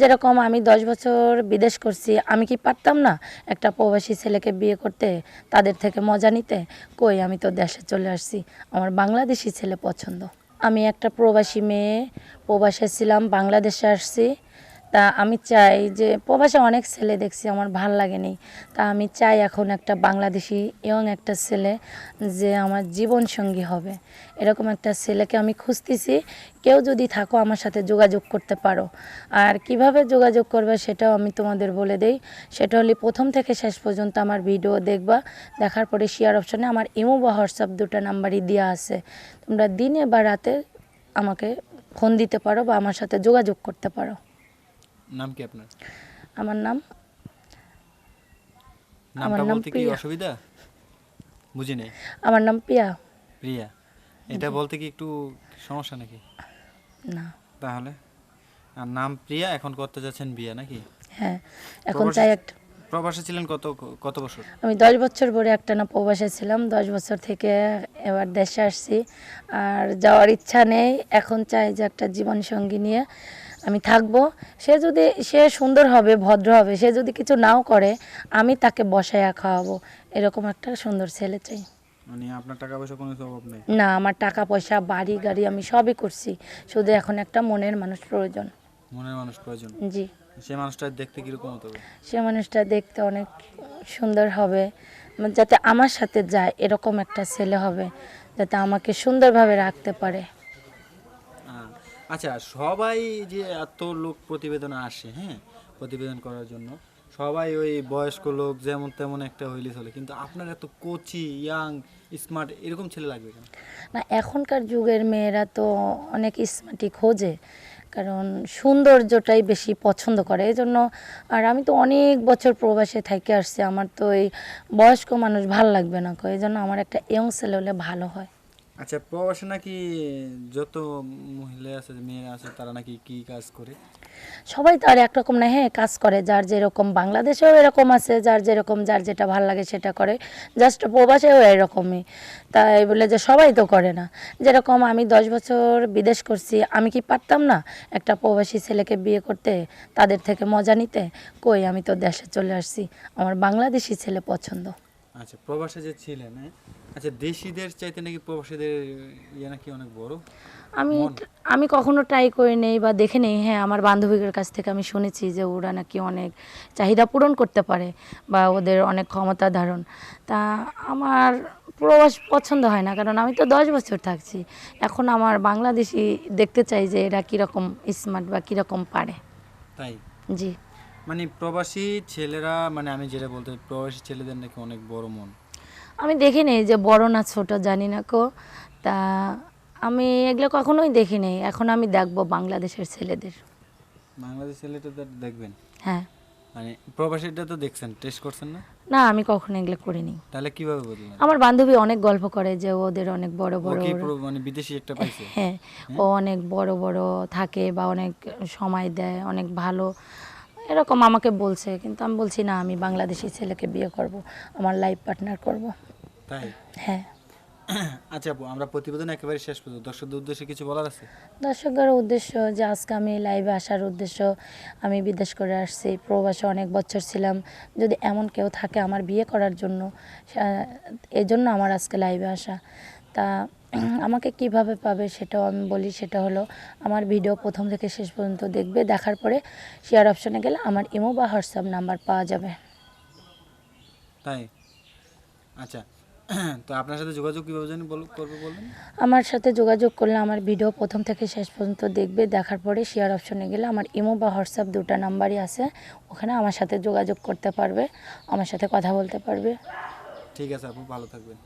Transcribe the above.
যেরকম আমি দশ বছর বিদেশ করছি, আমি কি পারতাম না একটা প্রবাসী ছেলেকে বিয়ে করতে? তাদের থেকে মজা নিতে? কই, আমি তো দেশে চলে আসছি। আমার বাংলাদেশি ছেলে পছন্দ। আমি একটা প্রবাসী মেয়ে, প্রবাসে ছিলাম, বাংলাদেশে আসছি। তা আমি চাই যে প্রবাসে অনেক ছেলে দেখছি, আমার ভালো লাগেনি। তা আমি চাই এখন একটা বাংলাদেশি এবং একটা ছেলে যে আমার জীবন সঙ্গী হবে। এরকম একটা ছেলেকে আমি খুঁজতেছি। কেউ যদি থাকো আমার সাথে যোগাযোগ করতে পারো। আর কীভাবে যোগাযোগ করবে সেটাও আমি তোমাদের বলে দেই। সেটা হলে প্রথম থেকে শেষ পর্যন্ত আমার ভিডিও দেখবা। দেখার পরে শেয়ার অপশনে আমার ইমো বা হোয়াটসঅ্যাপ দুটো নাম্বারই দেওয়া আছে। তোমরা দিনে বা রাতে আমাকে ফোন দিতে পারো বা আমার সাথে যোগাযোগ করতে পারো। নাম কি আপনার? আমার নাম নামটা বলতে কি অসুবিধা? বুঝি নেই। আমার নাম পিয়া প্রিয়া। এটা বলতে কি একটু সমস্যা নাকি? না। তাহলে? আর নাম প্রিয়া এখন করতে যাচ্ছেন বিয়ে নাকি? হ্যাঁ এখন চাই একটা প্রবাসে ছিলেন কত কত বছর? আমি দশ বছর পরে একটা না প্রবাসে ছিলাম দশ বছর থেকে এবার দেশে আসছি। আর যাওয়ার ইচ্ছা নেই এখন চাই যে একটা জীবন সঙ্গী নিয়ে আমি থাকব। সে যদি সে সুন্দর হবে ভদ্র হবে সে যদি কিছু নাও করে আমি তাকে বসায়া খাওয়াবো। এরকম একটা সুন্দর ছেলে চাই। মানে আপনার টাকা পয়সা কোনো অভাব নেই? না আমার টাকা পয়সা বাড়ি গাড়ি আমি সবই করছি। শুধু এখন একটা মনের মানুষ প্রয়োজন। মনের মানুষ প্রয়োজন? জি। সে মানুষটা দেখতে কীরকম হতে হবে সে মানুষটা দেখতে অনেক সুন্দর হবে। যাতে আমার সাথে যায় এরকম একটা ছেলে হবে যাতে আমাকে সুন্দরভাবে রাখতে পারে। আচ্ছা সবাই যে এত লোক প্রতিবেদন আসে হ্যাঁ প্রতিবেদন করার জন্য, সবাই ওই বয়স্ক লোক যেমন তেমন একটা হইলে চলে, কিন্তু আপনার এত কোচি ইয়াং স্মার্ট এরকম ছেলে লাগবে কেন? না, এখনকার যুগের মেয়েরা তো অনেক স্মার্টই খোঁজে, কারণ সৌন্দর্যটাই বেশি পছন্দ করে এই জন্য আর আমি তো অনেক বছর প্রবাসে থেকে আসছি, আমার তো এই বয়স্ক মানুষ ভালো লাগবে না এই জন্য আমার একটা ইয়ং ছেলে হলে ভালো হয়। আচ্ছা প্রবাসে নাকি যত মহিলা আছে, মেয়েরা আছে, তারা নাকি কি কাজ করে? সবাই তো আর একরকম না হ্যাঁ কাজ করে। যার যেরকম বাংলাদেশেও এরকম আছে, যার যেরকম, যার যেটা ভালো লাগে সেটা করে। জাস্ট প্রবাসেও এরকমই। তাই বলে যে সবাই তো করে না। যেরকম আমি দশ বছর বিদেশ করছি, আমি কি পারতাম না একটা প্রবাসী ছেলেকে বিয়ে করতে? তাদের থেকে মজা নিতে? কই, আমি তো দেশে চলে আসছি। আমার বাংলাদেশি ছেলে পছন্দ। আচ্ছা প্রবাসে যে ছিলেন হ্যাঁ? আচ্ছা দেশিদের চাইতে নাকি প্রবাসীদের ইয়ে নাকি অনেক বড়? আমি আমি কখনো ট্রাই করি নেই বা দেখে নেই। হ্যাঁ আমার বান্ধবীদের কাছ থেকে আমি শুনেছি যে ওরা নাকি অনেক চাহিদা পূরণ করতে পারে বা ওদের অনেক ক্ষমতা ধারণ। তা আমার প্রবাস পছন্দ হয় না কারণ আমি তো দশ বছর থাকছি। এখন আমার বাংলাদেশি দেখতে চাই যে এরা কীরকম স্মার্ট বা কীরকম পারে। তাই? জি। মানে প্রবাসী ছেলেরা মানে আমি যেটা বলতে প্রবাসী ছেলেদের নাকি অনেক বড় মন। আমি দেখি নেই যে বড় না ছোট জানি না কো। তা আমি এগুলো কখনোই দেখি নেই। এখন আমি দেখব বাংলাদেশের ছেলেদের। বাংলাদেশ ছেলেটা তো দেখবেন? হ্যাঁ। মানে প্রবাসীটা তো দেখছেন টেস্ট করছেন না? না আমি কখনো এগুলো করিনি। তাহলে কীভাবে বললেন আমার বান্ধবী অনেক গল্প করে যে ওদের অনেক বড় বড় মানে বিদেশি একটা পাইছে? হ্যাঁ? ও অনেক বড় বড় থাকে বা অনেক সময় দেয় অনেক ভালো। এরকম আমাকে বলছে কিন্তু আমি বলছি না আমি বাংলাদেশি ছেলেকে বিয়ে করব আমার লাইফ পার্টনার করব। তাই? হ্যাঁ। আচ্ছা আপু আমরা প্রতিবেদন একেবারে শেষ পর্যন্ত দর্শকদের উদ্দেশ্যে কিছু বলার আছে? দর্শকদের উদ্দেশ্য যে আজকে আমি লাইভে আসার উদ্দেশ্য আমি বিদেশ করে আসছি প্রবাসে অনেক বছর ছিলাম। যদি এমন কেউ থাকে আমার বিয়ে করার জন্য সা- এই জন্য আমার আজকে লাইভে আসা। তা আমাকে কীভাবে পাবে সেটাও আমি বলি সেটা হলো আমার ভিডিও প্রথম থেকে শেষ পর্যন্ত দেখবে দেখার পরে শেয়ার অপশনে গেলে আমার ইমো বা হোয়াটসঅ্যাপ নাম্বার পাওয়া যাবে। তাই? আচ্ছা তো আপনার সাথে যোগাযোগ কীভাবে জানি বল করব বলবেন আমার সাথে যোগাযোগ করলে আমার ভিডিও প্রথম থেকে শেষ পর্যন্ত দেখবে দেখার পরে শেয়ার অপশনে গেলে আমার ইমো বা হোয়াটসঅ্যাপ দুটো নাম্বারই আছে ওখানে আমার সাথে যোগাযোগ করতে পারবে আমার সাথে কথা বলতে পারবে। ঠিক আছে আপু ভালো থাকবেন।